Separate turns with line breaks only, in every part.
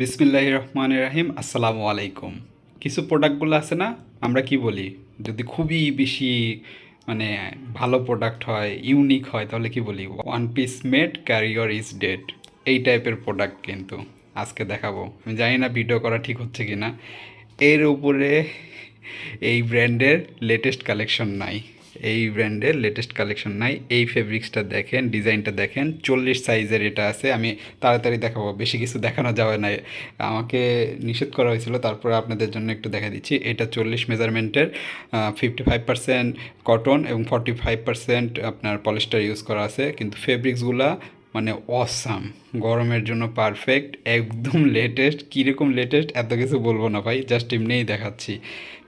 বিসমিল্লাহ রহমান রাহিম, আসসালামু আলাইকুম। কিছু প্রোডাক্টগুলো আছে না, আমরা কি বলি? যদি খুবই বেশি মানে ভালো প্রোডাক্ট হয় ইউনিক হয়, তাহলে কি বলি? ওয়ান পিস মেড ক্যারিয়র ইজ ডেড এই টাইপের প্রোডাক্ট কিন্তু আজকে দেখাবো। আমি জানি না ভিডিও করা ঠিক হচ্ছে কি না এর উপরে এই ব্র্যান্ডের লেটেস্ট কালেকশন নাই। এই ব্র্যান্ডের লেটেস্ট কালেকশন নাই। এই ফেব্রিক্সটা দেখেন ডিজাইনটা দেখেন, চল্লিশ সাইজের এটা আছে। আমি তাড়াতাড়ি দেখাবো, বেশি কিছু দেখানো যাবে না। আমাকে নিষেধ করা হয়েছিল, তারপরে আপনাদের জন্য একটু দেখা দিচ্ছি। এটা চল্লিশ মেজারমেন্টের ফিফটি ফাইভ পার্সেন্ট কটন এবং ফর্টি ফাইভ পার্সেন্ট আপনার পলিস্টার ইউজ করা আছে। কিন্তু ফেব্রিক্সগুলা মানে অসাম গরমের জন্য পারফেক্ট একদম লেটেস্ট কীরকম লেটেস্ট এত কিছু বলব না ভাই জাস্ট এমনিই দেখাচ্ছি।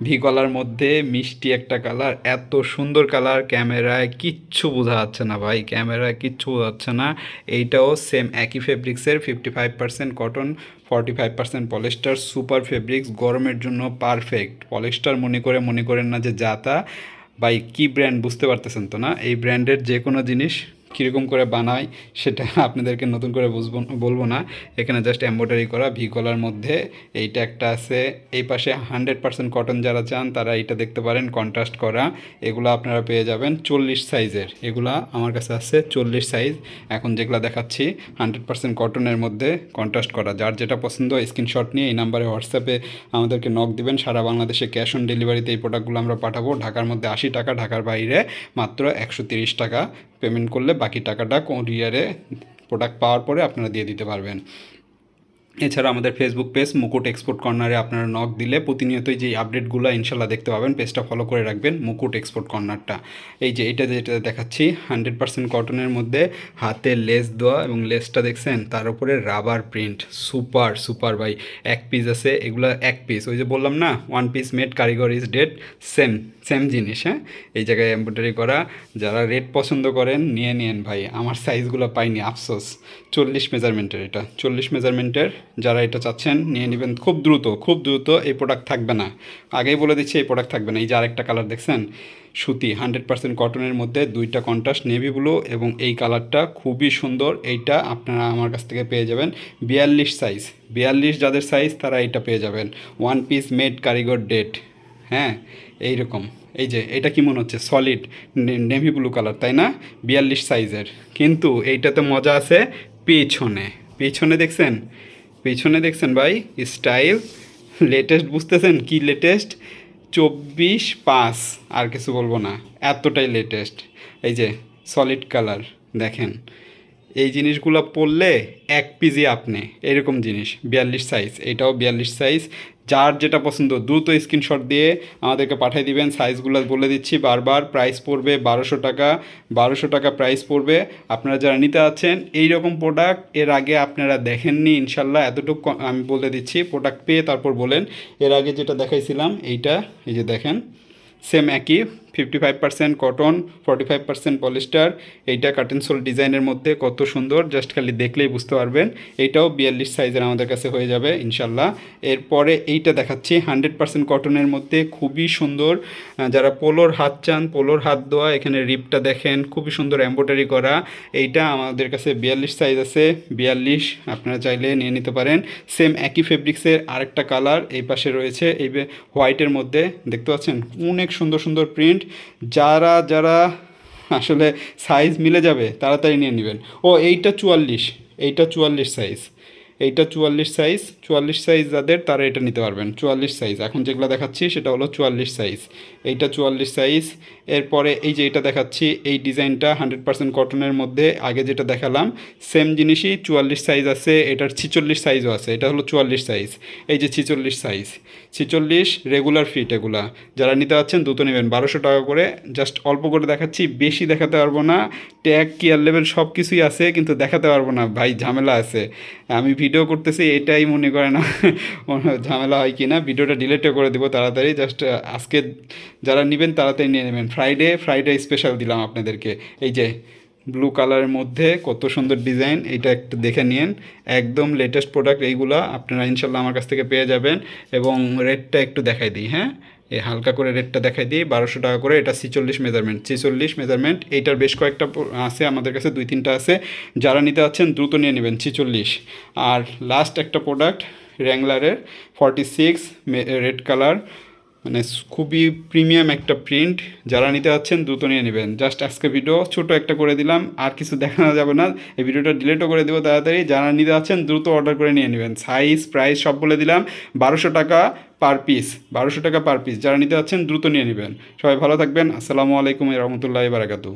ভি কলার মধ্যে মিষ্টি একটা কালার এত সুন্দর কালার ক্যামেরায় কিচ্ছু বোঝা যাচ্ছে না ভাই, ক্যামেরায় কিচ্ছু বোঝা যাচ্ছে না। এইটাও সেম একই ফেব্রিক্সের fifty five percent cotton forty five percent polyester super fabrics গরমের জন্য পারফেক্ট পলিস্টার মনে করে, মনে করেন না যে যাতা বাই কি ব্র্যান্ড বুঝতে পারতেছেন তো না? এই ব্র্যান্ডের যে কোনো জিনিস কীরকম করে বানায় সেটা আপনাদেরকে নতুন করে বুঝব, বলব না। এখানে জাস্ট এম্ব্রয়ডারি করা ভি কলার মধ্যে। এইটা একটা আছে। এই পাশে হান্ড্রেড পার্সেন্ট কটন যারা চান, তারা এইটা দেখতে পারেন কন্ট্রাস্ট করা। এগুলো আপনারা পেয়ে যাবেন চল্লিশ সাইজের এগুলা আমার কাছে আছে চল্লিশ সাইজ এখন যেগুলো দেখাচ্ছি হান্ড্রেড পার্সেন্ট কটনের মধ্যে কন্ট্রাস্ট করা। যার যেটা পছন্দ স্ক্রিনশট নিয়ে এই নাম্বারে হোয়াটসঅ্যাপে আমাদেরকে নক দিবেন। সারা বাংলাদেশে ক্যাশ অন ডেলিভারিতে এই প্রোডাক্টগুলো আমরা পাঠাবো। ঢাকার মধ্যে আশি টাকা, ঢাকার বাইরে মাত্র একশো টাকা। পেমেন্ট করলে বাকি টাকাটা কোরিয়ারে প্রোডাক্ট পাওয়ার পরে আপনারা দিয়ে দিতে পারবেন। এছাড়া আমাদের ফেসবুক পেজ মুকুট এক্সপোর্ট কর্নারে আপনারা নক দিলে প্রতিনিয়তই যে আপডেটগুলো ইনশাল্লাহ দেখতে পাবেন পেজটা ফলো করে রাখবেন মুকুট এক্সপোর্ট কর্নারটা এই যে এটা যেটা দেখাচ্ছি হান্ড্রেড পার্সেন্ট কটনের মধ্যে হাতে লেস দেওয়া এবং লেসটা দেখছেন, তার উপরে রাবার প্রিন্ট সুপার সুপার ভাই। এক পিস আছে, এগুলো এক পিস ওই যে বললাম না ওয়ান পিস মেড কারিগর ইজ ডেড সেম সেম জিনিস হ্যাঁ? এই জায়গায় এমব্রয়ডারি করা, যারা রেড পছন্দ করেন, নিয়ে নিন ভাই। আমার সাইজগুলো পাইনি, আফসোস। চল্লিশ মেজারমেন্টের এটা, চল্লিশ মেজারমেন্টের যারা এটা চাচ্ছেন, নিয়ে নেবেন খুব দ্রুত খুব দ্রুত এই প্রোডাক্ট থাকবে না। আগেই বলে দিচ্ছি, এই প্রোডাক্ট থাকবে না। এই যে আরেকটা কালার দেখছেন, সুতি হান্ড্রেড পার্সেন্ট কটনের মধ্যে দুইটা কন্ট্রাস্ট নেভি ব্লু এবং এই কালারটা খুবই সুন্দর। এইটা আপনারা আমার কাছ থেকে পেয়ে যাবেন। বিয়াল্লিশ সাইজ বিয়াল্লিশ যাদের সাইজ তারা এইটা পেয়ে যাবেন। ওয়ান পিস মেড কারিগর ডেট হ্যাঁ? এইরকম। এই যে, এটা কি মনে হচ্ছে? সলিড নেভি ব্লু কালার তাই না? বিয়াল্লিশ সাইজের কিন্তু এইটাতে মজা আছে পেছনে। পেছনে দেখছেন পেছনে দেখছেন ভাই স্টাইল লেটেস্ট বুঝতেছেন কি লেটেস্ট চব্বিশ পাঁচ, আর কিছু বলব না, এতটাই লেটেস্ট এই যে সলিড কালার দেখেন। এই জিনিসগুলো পরলে এক পিজি আপনি। এরকম জিনিস, বিয়াল্লিশ সাইজ এটাও বিয়াল্লিশ সাইজ যার যেটা পছন্দ, দ্রুত স্ক্রিনশট দিয়ে আমাদেরকে পাঠিয়ে দিবেন। সাইজগুলো বলে দিচ্ছি বারবার প্রাইস পড়বে বারোশো টাকা বারোশো টাকা প্রাইস পড়বে। আপনারা যারা নিতে আছেন এই রকম প্রোডাক্টের আগে আপনারা দেখেননি, ইনশাল্লাহ এতটুকু আমি বলে দিচ্ছি। প্রোডাক্ট পেয়ে তারপর বলেন। এর আগে যেটা দেখাইছিলাম, এইটা, এই যে দেখেন সেম একই। Fifty five percent cotton forty five percent polyester এইটা কাটেন সোল ডিজাইনের মধ্যে কত সুন্দর জাস্ট খালি দেখলেই বুঝতে পারবেন। এইটাও বিয়াল্লিশ সাইজের আমাদের কাছে হয়ে যাবে, ইনশাল্লাহ। এরপরে এইটা দেখাচ্ছি হান্ড্রেড পার্সেন্ট কটনের মধ্যে খুবই সুন্দর যারা পোলোর হাত চান, পোলোর হাত দেওয়া এখানে রিপটা দেখেন, খুবই সুন্দর এম্ব্রয়ডারি করা। এইটা আমাদের কাছে বিয়াল্লিশ সাইজ আছে, বিয়াল্লিশ, আপনারা চাইলে নিয়ে নিতে পারেন। সেম একই ফেব্রিক্সের আরেকটা কালার এই পাশে রয়েছে, এই হোয়াইটের মধ্যে, দেখতে পাচ্ছেন? অনেক সুন্দর সুন্দর প্রিন্ট যারা যারা আসলে সাইজ মিলে যাবে, তাড়াতাড়ি নিয়ে নেবেন। ও, এইটা চুয়াল্লিশ এইটা চুয়াল্লিশ সাইজ এইটা চুয়াল্লিশ সাইজ চুয়াল্লিশ সাইজ যাদের, তারা এটা নিতে পারবেন। চুয়াল্লিশ সাইজ এখন যেগুলো দেখাচ্ছি, সেটা হলো চুয়াল্লিশ সাইজ এইটা চুয়াল্লিশ সাইজ এরপরে এই যে এটা দেখাচ্ছি, এই ডিজাইনটা হান্ড্রেড পার্সেন্ট কটনের মধ্যে। আগে যেটা দেখালাম সেম জিনিসই চুয়াল্লিশ সাইজ আছে, এটার ছিচল্লিশ সাইজও আছে। এটা হলো চুয়াল্লিশ সাইজ এই যে ছিচল্লিশ সাইজ ছিচল্লিশ রেগুলার ফিট এগুলা। যারা নিতে পারছেন দ্রুত নেবেন। বারোশো টাকা করে। জাস্ট অল্প করে দেখাচ্ছি, বেশি দেখাতে পারব না। ট্যাগ কেয়ার লেভেল সব কিছুই আছে, কিন্তু দেখাতে পারব না। ভাই, ঝামেলা আছে। আমি ভিডিও করতেছি, এটাই মনে করে না ঝামেলা হয় কি না ভিডিওটা ডিলেটও করে দেবো তাড়াতাড়ি জাস্ট আজকে যারা নেবেন তাড়াতাড়ি নিয়ে নেবেন। ফ্রাইডে ফ্রাইডে স্পেশাল দিলাম আপনাদেরকে। এই যে ব্লু কালারের মধ্যে কত সুন্দর ডিজাইন এইটা একটু দেখে নিন একদম লেটেস্ট প্রোডাক্ট এইগুলো আপনারা ইনশাল্লাহ আমার কাছ থেকে পেয়ে যাবেন এবং রেটটা একটু দেখাই দিই হ্যাঁ? এই হালকা করে রেটটা দেখাই দিই, বারোশো টাকা করে, এটা ছিচল্লিশ মেজারমেন্ট ছিচল্লিশ মেজারমেন্ট এইটার বেশ কয়েকটা আছে আমাদের কাছে, দুই তিনটা আছে। যারা নিতে আছেন দ্রুত নিয়ে নেবেন, ছিচল্লিশ। আর লাস্ট একটা প্রোডাক্ট র্যাংলারের ফর্টি সিক্স রেড কালার মানে খুবই প্রিমিয়াম একটা প্রিন্ট যারা নিতে যাচ্ছেন দ্রুত নিয়ে নেবেন। জাস্ট আজকে ভিডিও ছোট একটা করে দিলাম, আর কিছু দেখানো যাবে না। এই ভিডিওটা ডিলেটও করে দেবো তাড়াতাড়ি। যারা নিতে যাচ্ছেন, দ্রুত অর্ডার করে নিয়ে নেবেন। সাইজ প্রাইস সব বলে দিলাম। বারোশো টাকা পার পিস বারোশো টাকা পার পিস যারা নিতে যাচ্ছেন, দ্রুত নিয়ে নেবেন। সবাই ভালো থাকবেন। আসসালামু আলাইকুম রহমতুল্লাহ বারাকাতু